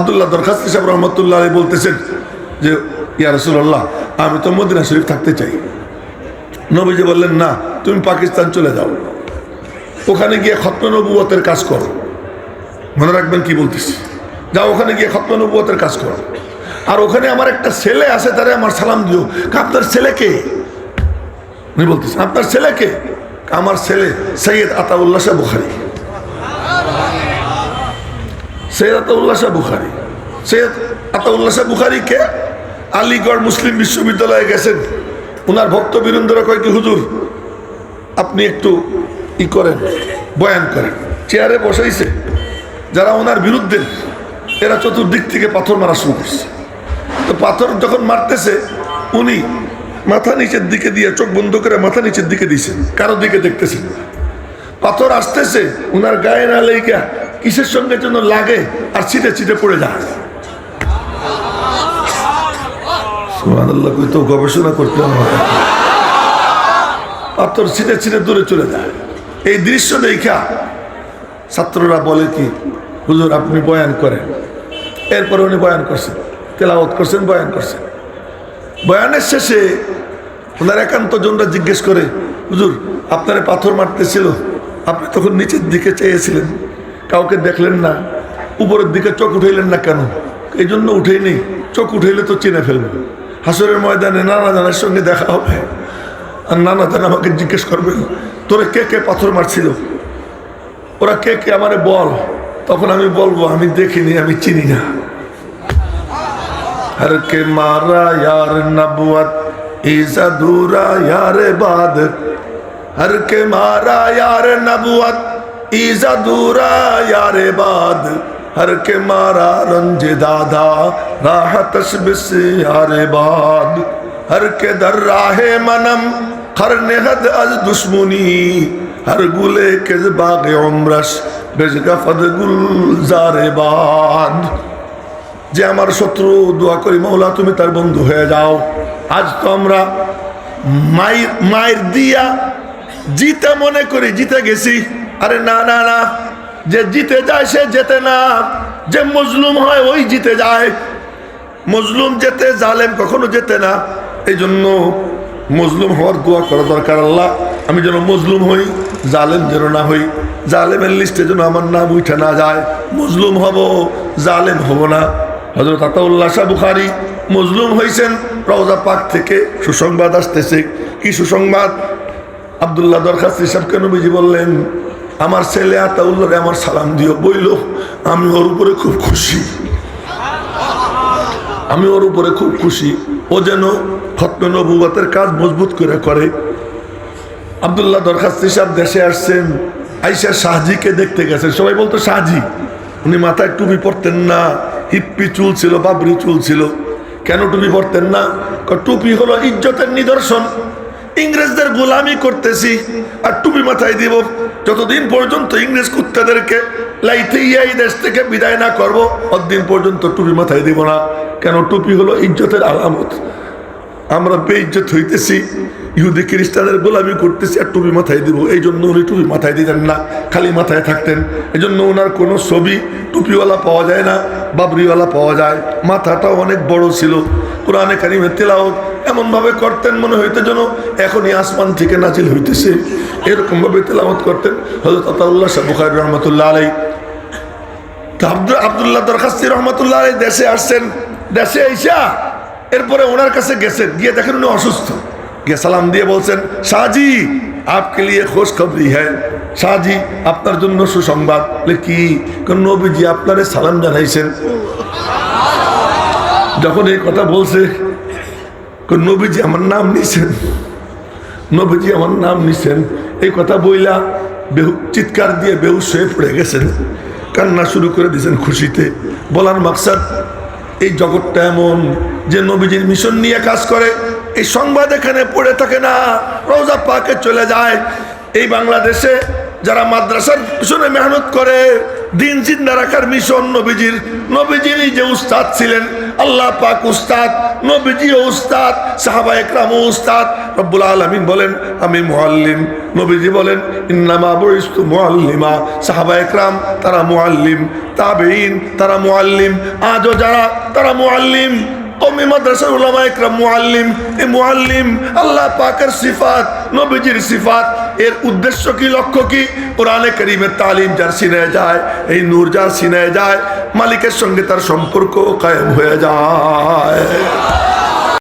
আব্দুল্লাহ দরখাস্ত সাহেব রহমতুল্লাহ বলতেছেন যে, ইয়া রসুল্লাহ আমি তো মদিনা শরীফ থাকতে চাই। নবীজি বললেন, না, তুমি পাকিস্তান চলে যাও। ওখানে গিয়ে খতম নবুয়তের কাজ করো। মনে রাখবেন কি বলতেছি? যাও, ওখানে গিয়ে খতম নবুয়তের কাজ করো। আর ওখানে আমার একটা ছেলে আছে, তারে আমার সালাম দিও। আপনার ছেলে কে? উনি বলতেছেন, আপনার ছেলে কে? আমার ছেলে সৈয়দ আতাউল্লাহ শাহ বুখারি। সৈয়দ আতাউল্লাহ শাহ বুখারি। সৈয়দ আতাউল্লাহ শাহ বুখারি কে? আলিগড় মুসলিম বিশ্ববিদ্যালয়ে গেছেন। ওনার ভক্ত বীরেন্দ্র কয় কি, হুজুর, আপনি একটু ই করেন, বয়ান করেন। চেয়ারে বসাইছে। যারা ওনার বিরুদ্ধে, এরা চতুর্দিক থেকে পাথর মারা শুরু করছে। তো পাথর যখন মারতেছে, উনি মাথা নিচের দিকে দিয়ে চোখ বন্ধ করে মাথা নিচের দিকে দিয়েছেন। কারও দিকে দেখতেছেন। পাথর আসতেছে, উনার গায়ে না লেগা কিসের সঙ্গে যেন লাগে, আর ছিটে ছিটে পড়ে যায়। তো গবেষণা করতে হবে। পাথর ছিটে ছিটে দূরে চলে যায়। এই দৃশ্য দেখা ছাত্ররা বলে কি, হুজুর, আপনি বয়ান করেন। এরপরে উনি বয়ান করছেন, তেলাওয়াত করছেন, বয়ান করছেন। বয়ানের শেষে ওনার একান্ত জনরা জিজ্ঞেস করে, হুজুর, আপনারা পাথর মারতেছিল, আপনি তখন নিচের দিকে চেয়েছিলেন। কাউকে দেখলেন না, উপরের দিকে চোখ উঠাইলেন না কেন? এই জন্য উঠেইনি, চোখ উঠাইলে তো চিনে ফেলবে। হাসরের ময়দানে নানা জানার সঙ্গে দেখা হবে। আর নানা জান আমাকে জিজ্ঞেস করবে, তোরা কে কে পাথর মারছিল? ওরা কে কে আমারে বল? তখন আমি বলব, আমি দেখিনি, আমি চিনি না। আর কে মারা ইয়ার নবুয়ত ইসা দুরা বাদ। হর কে মারা ইয়ার নবুয়ত इस अधूरा यार बाद हर के मारा रंज दादा राह तशबिस यार बाद हर के दर राहे मनम हर नेहद अज दुश्मनी हर गुले के बाग उम्रश बेजगफद गुलजारे बाद যে আমার শত্রু দোয়া করি মৌলা তুমি তার বন্ধু হয়ে যাও আজ তো আমরা মায়ের মায়ের দিয়া জিতে মনে করি জিতে গেছি আরে না না না। যে জিতে যায়, সে যেতে না। যে মজলুম হয়, ওই জিতে যায়। মজলুম যেতে জালেম কখনো যেতে না। এই জন্য মজলুম হওয়ার দোয়া করা দরকার আল্লাহ। আমি যেন মজলুম হই, জালেম যেন না হই। জালেমের লিস্টে যেন আমার নাম উঠে না যায়। মজলুম হব, জালেম হব না। হজরত আতাউল্লাহ শাহ বুখারি মজলুম হয়েছেন রওজা পাক থেকে সুসংবাদ আসতেছে। কি সুসংবাদ? আবদুল্লাহ দরখাস্ত সাহেবকে নবীজি বললেন আমার ছেলে আতাউল্লাহরে আমার সালাম দিও, বইল, আমি ওর উপরে খুব খুশি। আমি ওর উপরে খুব খুশি। ও যেন খতমে নবুবতের কাজ মজবুত করে করে। আবদুল্লাহ দরখাস্ত সাহেব দেশে আসছেন আইসা শাহজিকে দেখতে গেছেন। সবাই বলতো, শাহজি, উনি মাথায় টুপি পরতেন না, হিপ্পি চুল ছিল, বাবরি চুল ছিল। কেন টুপি পরতেন না? টুপি হলো ইজ্জতের নিদর্শন। ইংরেজদের গোলামি করতেছি আর টুপি মাথায় দিব। যতদিন পর্যন্ত ইংরেজ কুত্তাদেরকে লাইতে এই দেশ থেকে বিদায় না করব, অতদিন পর্যন্ত টুপি মাথায় দিব না। কেন? টুপি হলো ইজ্জতের আলামত। আমরা বেইজ্জত হইতেছি, ইহুদি খ্রিস্টানের গোলামি করতেছি আর টুপি মাথায় দিব। এই জন্য উনি টুপি মাথায় দিতেন না, খালি মাথায় থাকতেন। এই জন্য ওনার কোনো ছবি টুপিওয়ালা পাওয়া যায় না, বাবরিওয়ালা পাওয়া যায়। মাথাটাও অনেক বড় ছিল। কোরআনে কারিমে তেলাওত এমনভাবে করতেন, মনে হইতে যেন এখনই আসমান থেকে নাজিল হইতেছে। এরকমভাবে তেলাওত করতেন হজরত আতাউল্লাহ শাহ বুখারি রহমতুল্লাহ আলাই আব্দুল আবদুল্লাহ দরখাস্তি রহমতুল্লাহ আলাই দেশে আসছেন, দেশে আইসা এরপরে ওনার কাছে গেছেন, গিয়ে দেখেন উনি অসুস্থ। গিয়ে সালাম দিয়ে বলছেন, শাহজি, আপকে লিয়ে খোঁজ খবরি হ্যাঁ শাহজি, আপনার জন্য সুসংবাদ। কি? কারণ নবীজি আপনারে সালাম জানাইছেন? যখন এই কথা বলছে নবীজি আমার নাম নিছেন। নবীজি আমার নাম নিছেন। এই কথা বইলা বেহু, চিৎকার দিয়ে বেহুশ হয়ে পড়ে গেছেন। কান্না শুরু করে দিয়েছেন খুশিতে। বলার মাকসাদ, এই জগৎটা এমন যে নবীজির মিশন নিয়ে কাজ করে, এই সংবাদ এখানে পড়ে থাকে না রোজা পাকে চলে যায়। এই বাংলাদেশে যারা মাদ্রাসার পিছনে মেহনত করে, দিন জিন্দা রাখার মিশন নবীজির। নবীজি যে উস্তাদ ছিলেন, আল্লাহ পাক উস্তাদ নবীজিও উস্তাদ, সাহাবা একরাম উস্তাদ। রব্বুল আলমিন বলেন, আমি মুআল্লিম। নবীজি বলেন, ইন্নামা বরিস্তু মুআল্লিমা। সাহাবা একরাম, তারা মুআল্লিম। তাবেইন তারা মোয়াল্লিম আজও যারা, তারা মোয়াল্লিম কমি মাদ্রাসার উলামা একরাম মোয়াল্লিম এ মুআল্লিম আল্লাহ পাকের সিফাত, নবীজির সিফাত। এর উদ্দেশ্য কি, লক্ষ্য কি? কোরআনে করিমের তালিম যার সিনে যায়, এই নূর যার সিনে যায়, মালিকের সঙ্গে তার সম্পর্ক কায়েম হয়ে যায়।